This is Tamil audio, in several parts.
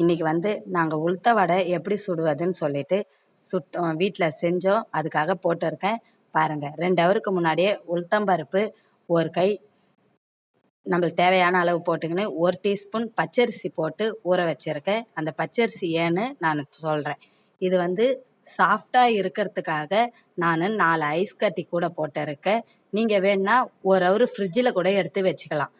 இன்னைக்கு வந்து நாங்கள் உளுத்த வடை எப்படி சுடுவதுன்னு சொல்லிட்டு சுட்டோம் வீட்டில் செஞ்சோம். அதுக்காக போட்டிருக்கேன். பாருங்கள் ரெண்டு ஹவருக்கு முன்னாடியே உளுத்தம்பருப்பு ஒரு கை. நம்மளுக்கு தேவையான அளவு போட்டுக்கின்னு ஒரு டீஸ்பூன் பச்சரிசி போட்டு ஊற வச்சுருக்கேன். அந்த பச்சரிசி ஏன்னு நான் சொல்கிறேன் இது வந்து சாஃப்டாக இருக்கிறதுக்காக நான் நாலு ஐஸ் கட்டி கூட போட்டிருக்கேன். நீங்கள் வேணுன்னா ஒரு ஹவர் ஃப்ரிட்ஜில் கூட எடுத்து வச்சுக்கலாம்.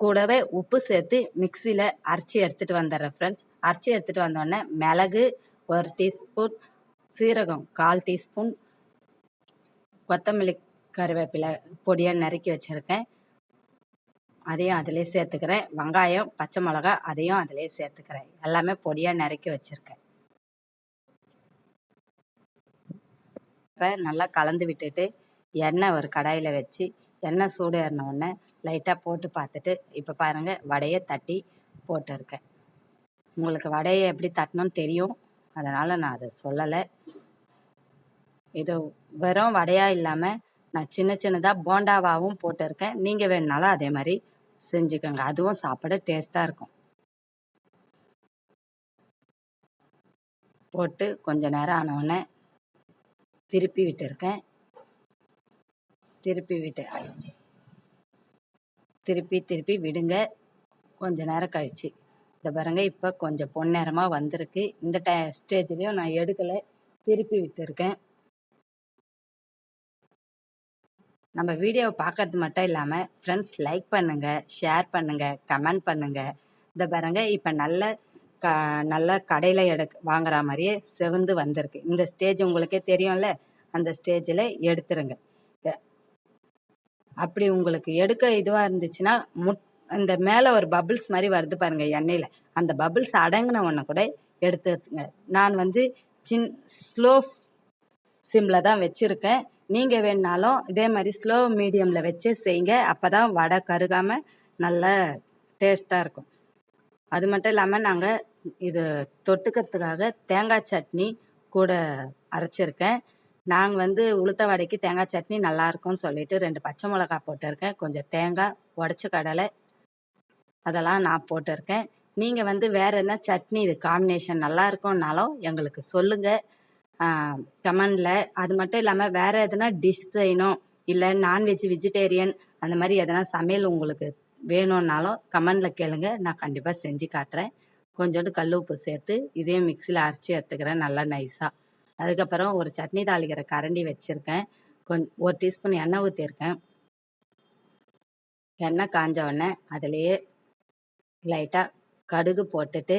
கூடவே உப்பு சேர்த்து மிக்சியில் அரைச்சி எடுத்துகிட்டு வந்துடுறேன் ஃப்ரெண்ட்ஸ் அரைச்சி எடுத்துகிட்டு வந்தோடனே மிளகு ஒரு டீஸ்பூன் சீரகம் கால் டீஸ்பூன் கொத்தமல்லி கருவேப்பிலை பொடியாக நறுக்கி வச்சுருக்கேன். அதையும் அதிலே சேர்த்துக்கிறேன். வெங்காயம் பச்சை மிளகா அதையும் அதிலே சேர்த்துக்கிறேன். எல்லாமே பொடியாக நறுக்கி வச்சுருக்கேன். இப்போ நல்லா கலந்து விட்டுட்டு எண்ணெய் ஒரு கடாயில் வச்சு எண்ணெய் சூடு ஏறின லைட்டாக போட்டு பார்த்துட்டு இப்போ பாருங்கள் வடையை தட்டி போட்டிருக்கேன். உங்களுக்கு வடையை எப்படி தட்டணும்னு தெரியும். அதனால் நான் அதை சொல்லலை. இது வெறும் வடையாக இல்லாமல் நான் சின்ன சின்னதாக போண்டாவாகவும் போட்டிருக்கேன். நீங்கள் வேணுனாலும் அதே மாதிரி செஞ்சுக்கோங்க. அதுவும் சாப்பிட டேஸ்ட்டாக இருக்கும். போட்டு கொஞ்ச நேரம் ஆனவுடனே திருப்பி விட்டுருக்கேன். திருப்பி விட்டு திருப்பி திருப்பி விடுங்க. கொஞ்ச நேரம் கழிச்சு. இந்த பாருங்க இப்போ கொஞ்சம் பொன்னேரமாக வந்திருக்கு. இந்த டை ஸ்டேஜ்லேயும் நான் எடுக்கலை. திருப்பி விட்டுருக்கேன். நம்ம வீடியோவை பார்க்கறது மட்டும் இல்லாமல் ஃப்ரெண்ட்ஸ் லைக் பண்ணுங்கள் ஷேர் பண்ணுங்கள் கமெண்ட் பண்ணுங்கள் இந்த பாருங்க இப்போ நல்ல க நல்ல கடையில் எடுக் வாங்குற மாதிரியே செவந்து வந்திருக்கு. இந்த ஸ்டேஜ் உங்களுக்கே தெரியும்ல? அந்த ஸ்டேஜில் எடுத்துருங்க. அப்படி உங்களுக்கு எடுக்க இதுவாக இருந்துச்சுன்னா முட் அந்த மேலே ஒரு பபிள்ஸ் மாதிரி வருது பாருங்கள் எண்ணெயில். அந்த பபிள்ஸ் அடங்கின ஒன்றை கூட எடுத்துங்க நான் வந்து சின் ஸ்லோ சிம்மில் தான் வச்சுருக்கேன். நீங்கள் வேணுனாலும் இதே மாதிரி ஸ்லோ மீடியமில் வச்சு செய்யுங்க. அப்போ தான் வடை கருகாமல் நல்ல டேஸ்ட்டாக இருக்கும். அது மட்டும் இல்லாமல் நாங்கள் இது தொட்டுக்கிறதுக்காக தேங்காய் சட்னி கூட அரைச்சிருக்கேன். நாங்கள் வந்து உளுத்த வடைக்கு தேங்காய் சட்னி நல்லா இருக்கும்னு சொல்லிட்டு ரெண்டு பச்சை மிளகா போட்டிருக்கேன். கொஞ்சம் தேங்காய் உடச்ச கடலை அதெல்லாம் நான் போட்டிருக்கேன். நீங்கள் வந்து வேறு என்ன சட்னி இது காம்பினேஷன் நல்லா இருக்கும்னாலும் எங்களுக்கு சொல்லுங்கள் கமெண்டில். அது மட்டும் இல்லாமல் வேறு எதனா டிஷ் செய்யணும் இல்லை நான்வெஜ் வெஜிடேரியன் அந்த மாதிரி எதனா சமையல் உங்களுக்கு வேணும்னாலும் கமெண்டில் கேளுங்க. நான் கண்டிப்பாக செஞ்சு காட்டுறேன். கொஞ்சோண்டு கல் உப்பு சேர்த்து இதையும் மிக்சியில் அரைச்சி எடுத்துக்கிறேன். நல்லா நைஸாக அதுக்கப்புறம் ஒரு சட்னி தாளிக்கிற கரண்டி வச்சுருக்கேன். கொஞ் ஒரு டீஸ்பூன் எண்ணெய் ஊற்றிருக்கேன் எண்ணெய் காஞ்ச உடனே அதுலேயே லைட்டாக கடுகு போட்டுட்டு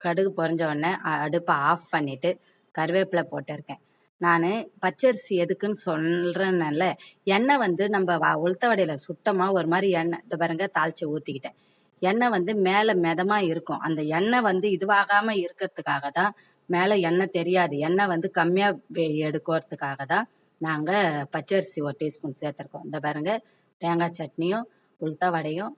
கடுகு பொறிஞ்ச உடனே அடுப்பை ஆஃப் பண்ணிவிட்டு கருவேப்பிலை போட்டிருக்கேன். நான் பச்சரிசி எதுக்குன்னு சொல்கிறேன்னால எண்ணெய் வந்து நம்ம வ உளுத்த வடையில் சுத்தமாக ஒரு மாதிரி எண்ணெய் இந்த பாருங்க தாளித்து ஊற்றிக்கிட்டேன் எண்ணெய் வந்து மேலே மிதமாக இருக்கும். அந்த எண்ணெய் வந்து இதுவாகாமல் இருக்கிறதுக்காக தான் மேலே எண்ணெய் தெரியாது. எண்ணெய் வந்து கம்மியாக எடுக்கிறதுக்காக தான் நாங்கள் பச்சரிசி ஒரு டீஸ்பூன் சேர்த்துருக்கோம். இந்த பாருங்க தேங்காய் சட்னியும் உளுத்த வடையும்